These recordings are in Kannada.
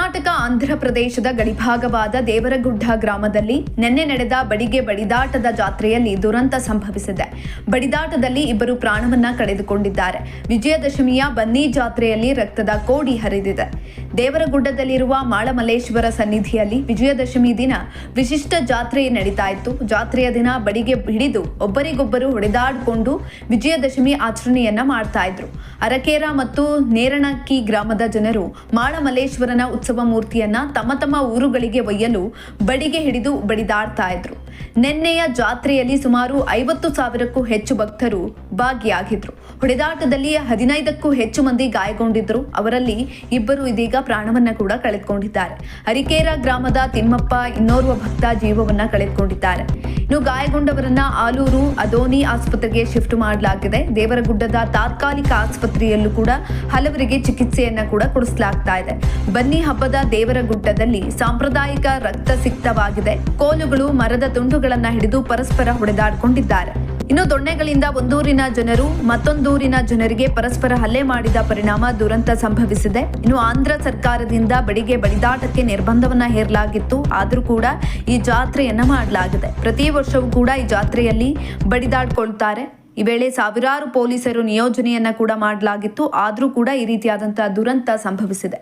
ಕರ್ನಾಟಕ ಆಂಧ್ರಪ್ರದೇಶದ ಗಡಿಭಾಗವಾದ ದೇವರಗುಡ್ಡ ಗ್ರಾಮದಲ್ಲಿ ನಿನ್ನೆ ನಡೆದ ಬಡಿಗೆ ಬಡಿದಾಟದ ಜಾತ್ರೆಯಲ್ಲಿ ದುರಂತ ಸಂಭವಿಸಿದೆ. ಬಡಿದಾಟದಲ್ಲಿ ಇಬ್ಬರು ಪ್ರಾಣವನ್ನ ಕಳೆದುಕೊಂಡಿದ್ದಾರೆ. ವಿಜಯದಶಮಿಯ ಬನ್ನಿ ಜಾತ್ರೆಯಲ್ಲಿ ರಕ್ತದ ಕೋಡಿ ಹರಿದಿದೆ. ದೇವರಗುಡ್ಡದಲ್ಲಿರುವ ಮಾಳಮಲ್ಲೇಶ್ವರ ಸನ್ನಿಧಿಯಲ್ಲಿ ವಿಜಯದಶಮಿ ದಿನ ವಿಶಿಷ್ಟ ಜಾತ್ರೆ ನಡೀತಾ ಇತ್ತು. ಜಾತ್ರೆಯ ದಿನ ಬಡಿಗೆ ಹಿಡಿದು ಒಬ್ಬರಿಗೊಬ್ಬರು ಹೊಡೆದಾಡಿಕೊಂಡು ವಿಜಯದಶಮಿ ಆಚರಣೆಯನ್ನ ಮಾಡ್ತಾ ಇದ್ರು. ಅರಕೇರ ಮತ್ತು ನೇರಣಕ್ಕಿ ಗ್ರಾಮದ ಜನರು ಮಾಳಮಲ್ಲೇಶ್ವರನ ಉತ್ಸವ ಮೂರ್ತಿಯನ್ನ ತಮ್ಮ ತಮ್ಮ ಊರುಗಳಿಗೆ ಒಯ್ಯಲು ಬಡಿಗೆ ಹಿಡಿದು ಬಡಿದಾಡ್ತಾ ಇದ್ರು. ನಿನ್ನೆಯ ಜಾತ್ರೆಯಲ್ಲಿ ಸುಮಾರು ಐವತ್ತು ಸಾವಿರಕ್ಕೂ ಹೆಚ್ಚು ಭಕ್ತರು ಭಾಗಿಯಾಗಿದ್ರು. ಹೊಡೆದಾಟದಲ್ಲಿ ಹದಿನೈದಕ್ಕೂ ಹೆಚ್ಚು ಮಂದಿ ಗಾಯಗೊಂಡಿದ್ರು ಅವರಲ್ಲಿ ಇಬ್ಬರು ಇದೀಗ ಪ್ರಾಣವನ್ನ ಕೂಡ ಕಳೆದುಕೊಂಡಿದ್ದಾರೆ. ಹರಿಕೇರ ಗ್ರಾಮದ ತಿಮ್ಮಪ್ಪ ಇನ್ನೋರ್ವ ಭಕ್ತ ಜೀವವನ್ನ ಕಳೆದುಕೊಂಡಿದ್ದಾರೆ. ಇನ್ನು ಗಾಯಗೊಂಡವರನ್ನ ಆಲೂರು ಅದೋನಿ ಆಸ್ಪತ್ರೆಗೆ ಶಿಫ್ಟ್ ಮಾಡಲಾಗಿದೆ. ದೇವರಗುಡ್ಡದ ತಾತ್ಕಾಲಿಕ ಆಸ್ಪತ್ರೆಯಲ್ಲೂ ಕೂಡ ಹಲವರಿಗೆ ಚಿಕಿತ್ಸೆಯನ್ನ ಕೂಡ ಕೊಡಿಸಲಾಗ್ತಾ ಇದೆ. ಬನ್ನಿ ಹಬ್ಬದ ದೇವರಗುಡ್ಡದಲ್ಲಿ ಸಾಂಪ್ರದಾಯಿಕ ರಕ್ತ ಸಿಕ್ತವಾಗಿದೆ. ಕೋಲುಗಳು ಮರದ ತುಂಡುಗಳನ್ನ ಹಿಡಿದು ಪರಸ್ಪರ ಹೊಡೆದಾಡಿಕೊಂಡಿದ್ದಾರೆ. ಇನ್ನು ದೊಣ್ಣೆಗಳಿಂದ ಒಂದೂರಿನ ಜನರು ಮತ್ತೊಂದೂರಿನ ಜನರಿಗೆ ಪರಸ್ಪರ ಹಲ್ಲೆ ಮಾಡಿದ ಪರಿಣಾಮ ದುರಂತ ಸಂಭವಿಸಿದೆ. ಇನ್ನು ಆಂಧ್ರ ಸರ್ಕಾರದಿಂದ ಬಡಿಗೆ ಬಡಿದಾಟಕ್ಕೆ ನಿರ್ಬಂಧವನ್ನ ಹೇರಲಾಗಿತ್ತು. ಆದರೂ ಕೂಡ ಈ ಜಾತ್ರೆಯನ್ನ ಮಾಡಲಾಗಿದೆ. ಪ್ರತಿ ವರ್ಷವೂ ಕೂಡ ಈ ಜಾತ್ರೆಯಲ್ಲಿ ಬಡಿದಾಡ್ಕೊಳ್ತಾರೆ. ಈ ವೇಳೆ ಸಾವಿರಾರು ಪೊಲೀಸರು ನಿಯೋಜನೆಯನ್ನ ಕೂಡ ಮಾಡಲಾಗಿತ್ತು. ಆದರೂ ಕೂಡ ಈ ರೀತಿಯಾದಂತಹ ದುರಂತ ಸಂಭವಿಸಿದೆ.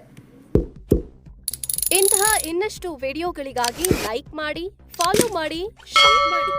ಇಂತಹ ಇನ್ನಷ್ಟು ವಿಡಿಯೋಗಳಿಗಾಗಿ ಲೈಕ್ ಮಾಡಿ ಫಾಲೋ ಮಾಡಿ ಶೇರ್ ಮಾಡಿ.